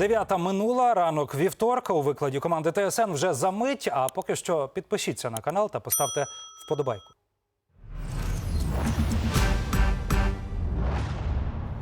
Дев'ята минула ранок вівторка у викладі команди ТСН вже за мить. А поки що підпишіться на канал та поставте вподобайку.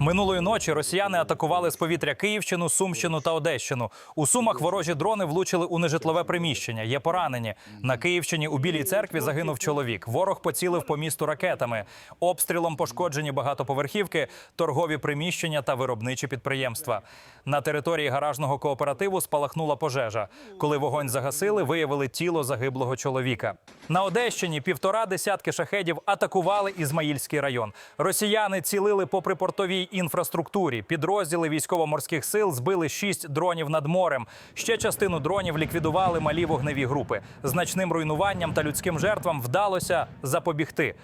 Минулої ночі росіяни атакували з повітря Київщину, Сумщину та Одещину. У Сумах ворожі дрони влучили у нежитлове приміщення. Є поранені. На Київщині у Білій церкві загинув чоловік. Ворог поцілив по місту ракетами. Обстрілом пошкоджені багатоповерхівки, торгові приміщення та виробничі підприємства. На території гаражного кооперативу спалахнула пожежа. Коли вогонь загасили, виявили тіло загиблого чоловіка. На Одещині півтора десятки шахедів атакували Ізмаїльський район. Росіяни цілили по припортовій інфраструктурі. Підрозділи військово-морських сил збили шість дронів над морем. Ще частину дронів ліквідували малі вогневі групи. Значним руйнуванням та людським жертвам вдалося запобігти.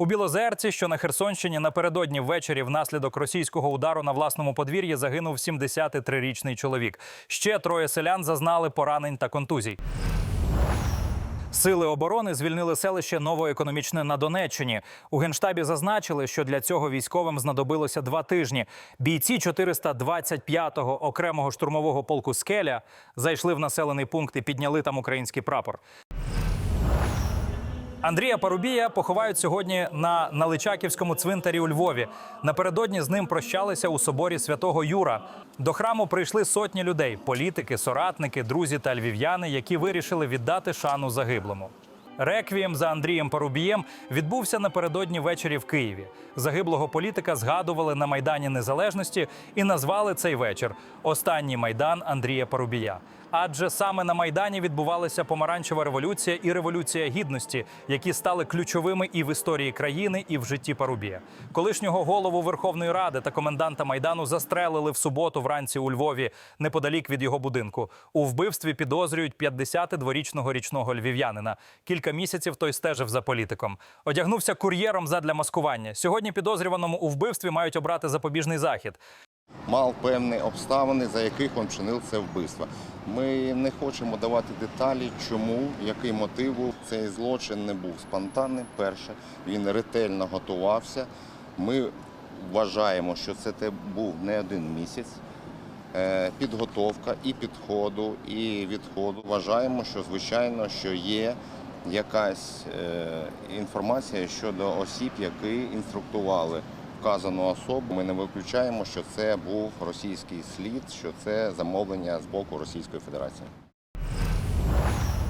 У Білозерці, що на Херсонщині, напередодні ввечері внаслідок російського удару на власному подвір'ї загинув 73-річний чоловік. Ще троє селян зазнали поранень та контузій. Сили оборони звільнили селище Новоекономічне на Донеччині. У генштабі зазначили, що для цього військовим знадобилося два тижні. Бійці 425-го окремого штурмового полку Скеля зайшли в населений пункт і підняли там український прапор. Андрія Парубія поховають сьогодні на Наличаківському цвинтарі у Львові. Напередодні з ним прощалися у соборі святого Юра. До храму прийшли сотні людей: політики, соратники, друзі та львів'яни, які вирішили віддати шану загиблому. Реквієм за Андрієм Парубієм відбувся напередодні ввечері в Києві. Загиблого політика згадували на Майдані Незалежності і назвали цей вечір Останній майдан Андрія Парубія. Адже саме на майдані відбувалася помаранчева революція і революція гідності, які стали ключовими і в історії країни, і в житті Парубія. Колишнього голову Верховної Ради та коменданта майдану застрелили в суботу вранці у Львові неподалік від його будинку. У вбивстві підозрюють 52-річного річного львів'янина. Кілька місяців той стежив за політиком. Одягнувся кур'єром задля маскування. Сьогодні підозрюваному у вбивстві мають обрати запобіжний захід. Мав певні обставини, за яких він чинив це вбивство. Ми не хочемо давати деталі, чому, який мотив. Цей злочин не був спонтанним. Перше, він ретельно готувався. Ми вважаємо, що це був не один місяць. Е, Підготовка і підходу, і відходу. Вважаємо, що звичайно, що є якась е, інформація щодо осіб, які інструктували вказану особу. Ми не виключаємо, що це був російський слід, що це замовлення з боку Російської Федерації.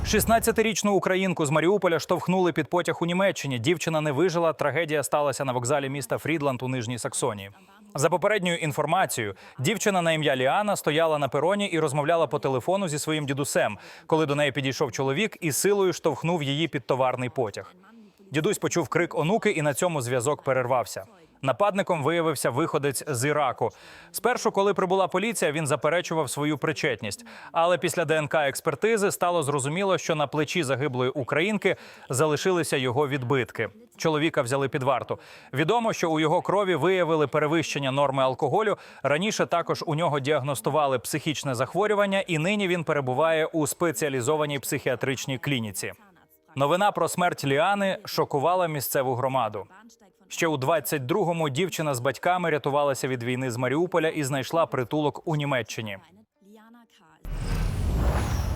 16-річну українку з Маріуполя штовхнули під потяг у Німеччині. Дівчина не вижила. Трагедія сталася на вокзалі міста Фрідланд у Нижній Саксонії. За попередньою інформацією, дівчина на ім'я Ліана стояла на пероні і розмовляла по телефону зі своїм дідусем, коли до неї підійшов чоловік і силою штовхнув її під товарний потяг. Дідусь почув крик онуки, і на цьому зв'язок перервався. Нападником виявився виходець з Іраку. Спершу, коли прибула поліція, він заперечував свою причетність. Але після ДНК експертизи стало зрозуміло, що на плечі загиблої українки залишилися його відбитки. Чоловіка взяли під варту. Відомо, що у його крові виявили перевищення норми алкоголю. Раніше також у нього діагностували психічне захворювання, і нині він перебуває у спеціалізованій психіатричній клініці. Новина про смерть Ліани шокувала місцеву громаду. Ще у 22-му дівчина з батьками рятувалася від війни з Маріуполя і знайшла притулок у Німеччині.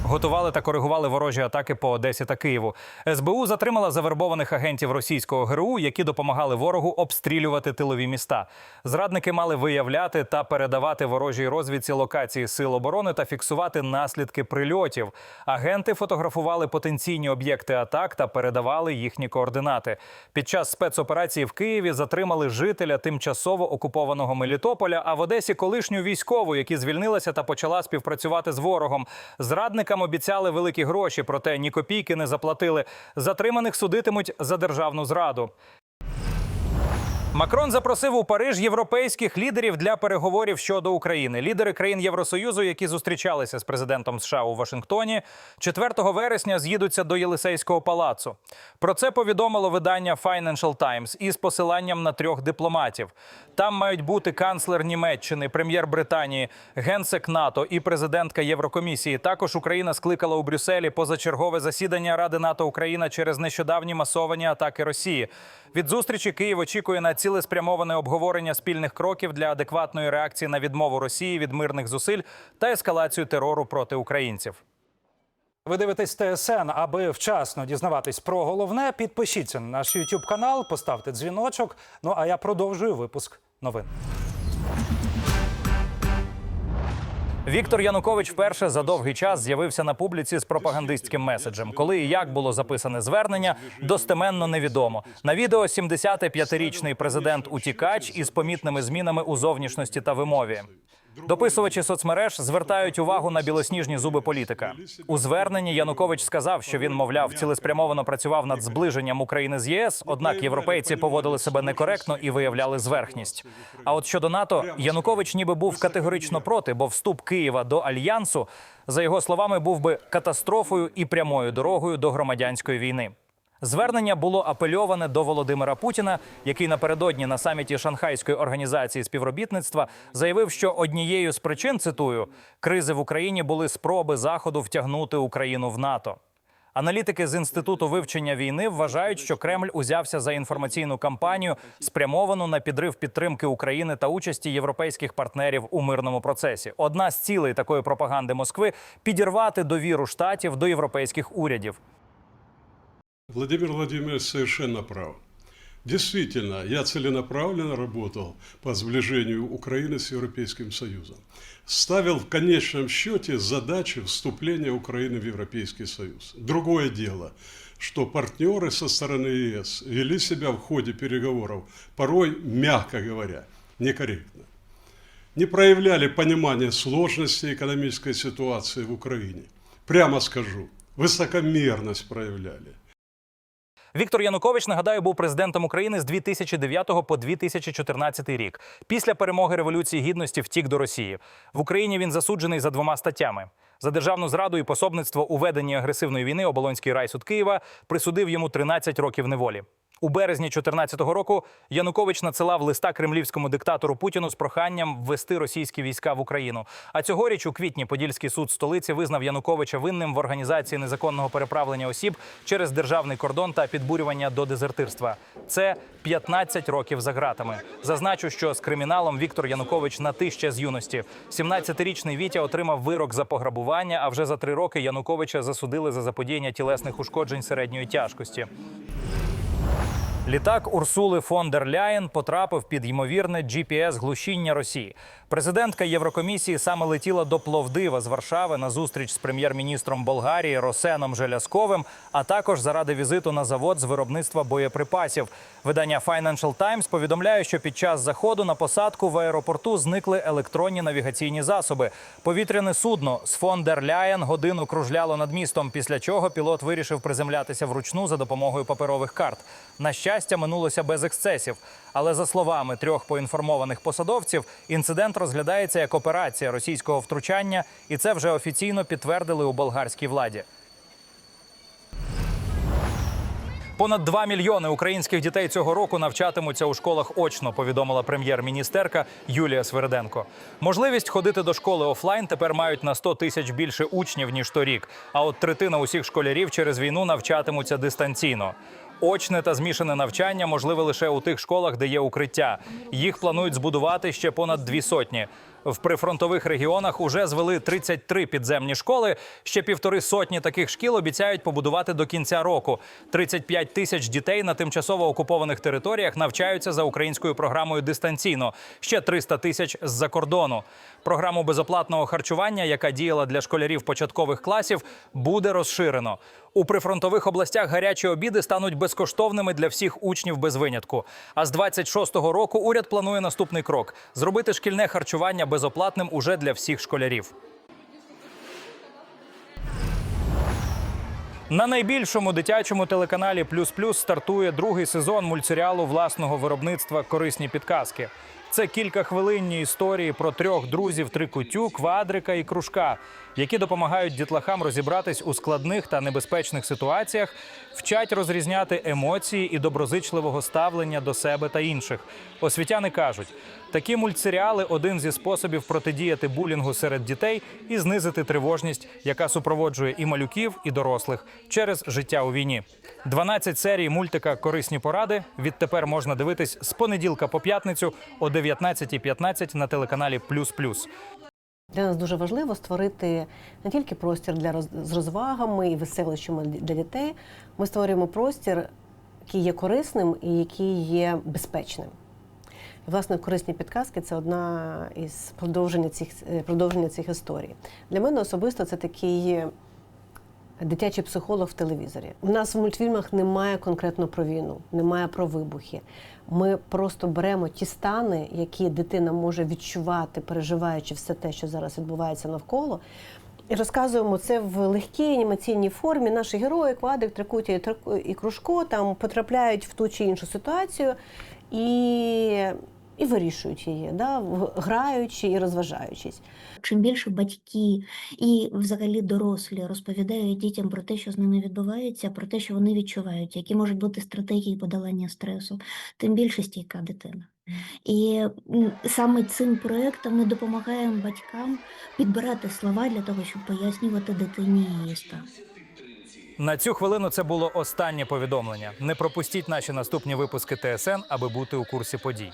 Готували та коригували ворожі атаки по Одесі та Києву. СБУ затримала завербованих агентів російського ГРУ, які допомагали ворогу обстрілювати тилові міста. Зрадники мали виявляти та передавати ворожій розвідці локації сил оборони та фіксувати наслідки прильотів. Агенти фотографували потенційні об'єкти атак та передавали їхні координати. Під час спецоперації в Києві затримали жителя тимчасово окупованого Мелітополя, а в Одесі колишню військову, які звільнилася та почала співпрацювати з ворогом. Зрадникам обіцяли великі гроші, проте ні копійки не заплатили. Затриманих судитимуть за державну зраду. Макрон запросив у Париж європейських лідерів для переговорів щодо України. Лідери країн Євросоюзу, які зустрічалися з президентом США у Вашингтоні, 4 вересня з'їдуться до Єлисейського палацу. Про це повідомило видання Financial Times із посиланням на трьох дипломатів. Там мають бути канцлер Німеччини, прем'єр Британії, генсек НАТО і президентка Єврокомісії. Також Україна скликала у Брюсселі позачергове засідання Ради НАТО Україна через нещодавні масовані атаки Росії. Від зустрічі Київ очікує на цілеспрямоване обговорення спільних кроків для адекватної реакції на відмову Росії від мирних зусиль та ескалацію терору проти українців. Ви дивитесь ТСН, аби вчасно дізнаватись про головне. Підпишіться на наш YouTube канал, поставте дзвіночок. Ну а я продовжую випуск новин. Віктор Янукович вперше за довгий час з'явився на публіці з пропагандистським меседжем. Коли і як було записане звернення, достеменно невідомо. На відео 75-річний президент утікач із помітними змінами у зовнішності та вимові. Дописувачі соцмереж звертають увагу на білосніжні зуби політика. У зверненні Янукович сказав, що він, мовляв, цілеспрямовано працював над зближенням України з ЄС. Однак європейці поводили себе некоректно і виявляли зверхність. А от щодо НАТО, Янукович ніби був категорично проти, бо вступ Києва до альянсу, за його словами, був би катастрофою і прямою дорогою до громадянської війни. Звернення було апельоване до Володимира Путіна, який напередодні на саміті Шанхайської організації співробітництва заявив, що однією з причин цитую кризи в Україні були спроби заходу втягнути Україну в НАТО. Аналітики з інституту вивчення війни вважають, що Кремль узявся за інформаційну кампанію, спрямовану на підрив підтримки України та участі європейських партнерів у мирному процесі. Одна з цілей такої пропаганди Москви підірвати довіру штатів до європейських урядів. Владимир Владимирович совершенно прав. Действительно, я целенаправленно работал по сближению Украины с Европейским Союзом. Ставил в конечном счете задачи вступления Украины в Европейский Союз. Другое дело, что партнеры со стороны ЕС вели себя в ходе переговоров порой, мягко говоря, некорректно. Не проявляли понимания сложности экономической ситуации в Украине. Прямо скажу, высокомерность проявляли. Віктор Янукович, нагадаю, був президентом України з 2009 по 2014 рік. Після перемоги революції гідності втік до Росії. В Україні він засуджений за двома статтями. За державну зраду і пособництво у веденні агресивної війни Оболонський райсуд Києва присудив йому 13 років неволі. У березні 2014 року Янукович надсилав листа кремлівському диктатору Путіну з проханням ввести російські війська в Україну. А цьогоріч у квітні Подільський суд столиці визнав Януковича винним в організації незаконного переправлення осіб через державний кордон та підбурювання до дезертирства. Це 15 років за ґратами. Зазначу, що з криміналом Віктор Янукович на ще з юності. 17-річний Вітя отримав вирок за пограбування. А вже за три роки Януковича засудили за заподіяння тілесних ушкоджень середньої тяжкості. Літак Урсули фон дер Ляєн потрапив під ймовірне GPS-глушіння Росії. Президентка Єврокомісії саме летіла до Пловдива з Варшави на зустріч з прем'єр-міністром Болгарії Росеном Желязковим, а також заради візиту на завод з виробництва боєприпасів. Видання Financial Times повідомляє, що під час заходу на посадку в аеропорту зникли електронні навігаційні засоби. Повітряне судно з фон Ляєн годину кружляло над містом, після чого пілот вирішив приземлятися вручну за допомогою паперових карт. На щастя, минулося без ексцесів. Але за словами трьох поінформованих посадовців, інцидент розглядається як операція російського втручання, і це вже офіційно підтвердили у болгарській владі. Понад 2 мільйони українських дітей цього року навчатимуться у школах очно, повідомила прем'єр-міністерка Юлія Свериденко. Можливість ходити до школи офлайн тепер мають на 100 тисяч більше учнів ніж торік. А от третина усіх школярів через війну навчатимуться дистанційно. Очне та змішане навчання можливе лише у тих школах, де є укриття. Їх планують збудувати ще понад дві сотні. В прифронтових регіонах уже звели 33 підземні школи. Ще півтори сотні таких шкіл обіцяють побудувати до кінця року. 35 тисяч дітей на тимчасово окупованих територіях навчаються за українською програмою дистанційно. Ще 300 тисяч з-за кордону. Програму безоплатного харчування, яка діяла для школярів початкових класів, буде розширено. У прифронтових областях гарячі обіди стануть безкоштовними для всіх учнів без винятку. А з 26-го року уряд планує наступний крок: зробити шкільне харчування безоплатним уже для всіх школярів. На найбільшому дитячому телеканалі Плюс Плюс стартує другий сезон мультсеріалу власного виробництва Корисні підказки. Це кількахвилинні історії про трьох друзів трикутю, квадрика і кружка, які допомагають дітлахам розібратись у складних та небезпечних ситуаціях, вчать розрізняти емоції і доброзичливого ставлення до себе та інших. Освітяни кажуть, Такі мультсеріали один зі способів протидіяти булінгу серед дітей і знизити тривожність, яка супроводжує і малюків, і дорослих через життя у війні. 12 серій мультика Корисні поради відтепер можна дивитись з понеділка по п'ятницю о 19.15 на телеканалі Плюс Плюс. Для нас дуже важливо створити не тільки простір для роз- з розвагами і веселищами для дітей. Ми створюємо простір, який є корисним і який є безпечним. І, власне, корисні підказки це одна із продовження цих, е, продовження цих історій. Для мене особисто це такий дитячий психолог в телевізорі. У нас в мультфільмах немає конкретно про війну, немає про вибухи. Ми просто беремо ті стани, які дитина може відчувати, переживаючи все те, що зараз відбувається навколо. І розказуємо це в легкій анімаційній формі. Наші герої, квадрик, трикутя і Траку- і кружко там потрапляють в ту чи іншу ситуацію і, і вирішують її, да, граючи і розважаючись. Чим більше батьки і взагалі дорослі розповідають дітям про те, що з ними відбувається, про те, що вони відчувають, які можуть бути стратегії подолання стресу, тим більше стійка дитина. І саме цим проектом ми допомагаємо батькам підбирати слова для того, щоб пояснювати дитині її стан. На цю хвилину це було останнє повідомлення. Не пропустіть наші наступні випуски ТСН, аби бути у курсі подій.